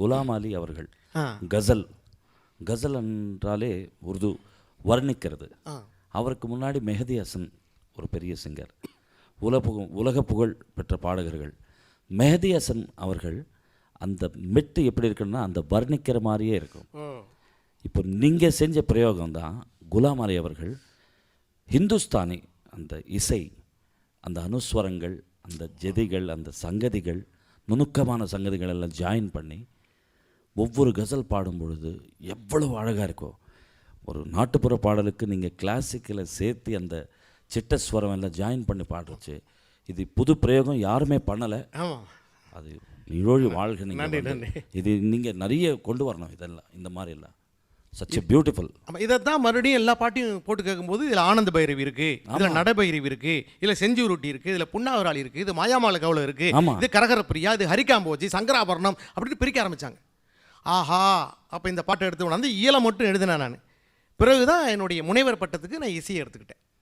குலாம் அலி அவர்கள். கசல் கசல் என்றாலே உருது வர்ணிக்கிறது. அவருக்கு முன்னாடி மெஹதி ஹசன் ஒரு பெரிய சிங்கர். உலக உலக புகழ் பெற்ற பாடகர்கள். மெஹதி ஹசன் அவர்கள் அந்த மெட்டு எப்படி இருக்குன்னா அந்த வர்ணிக்கிற மாதிரியே இருக்கும். இப்போ நீங்கள் செஞ்ச பிரயோகம் தான் குலாம் அலி அவர்கள் ஹிந்துஸ்தானி அந்த இசை அந்த அனுஸ்வரங்கள் அந்த ஜெதிகள் அந்த சங்கதிகள் நுணுக்கமான சங்கதிகள் எல்லாம் ஜாயின் பண்ணி ஒவ்வொரு கசல் பாடும் பொழுது எவ்வளவு அழகாக இருக்கும் ஒரு நாட்டுப்புற பாடலுக்கு நீங்கள் கிளாசிக்கலை சேர்த்து அந்த சிட்டஸ்வரம் எல்லாம் ஜாயின் பண்ணி பாடுறச்சு இது புது பிரயோகம் யாருமே பண்ணலை. அது நிழொழி வாழ்க நீங்கள். இது நீங்கள் நிறைய கொண்டு வரணும் இதெல்லாம் இந்த மாதிரி எல்லாம். சச் பியூட்டிஃபுல் இதை தான் மறுபடியும் எல்லா பாட்டையும் போட்டு கேட்கும்போது இதில் ஆனந்த பைரவி இருக்கு இதில் நடபைரவி இருக்கு இதில் செஞ்சூருட்டி இருக்கு இதில் புன்னாவராளி இருக்கு இது மாயாமால கவுளம் இருக்கு. இது கரகர பிரியா இது ஹரிகாம்போஜி சங்கராபரணம் அப்படின்னு பிரிக்க ஆரம்பிச்சாங்க. ஆஹா அப்போ இந்த பாட்டை எடுத்து கொண்டாந்து இயலை மட்டும் எழுதினேன் நான். பிறகு தான் என்னுடைய முனைவர் பட்டத்துக்கு நான் இசையை எடுத்துக்கிட்டேன்.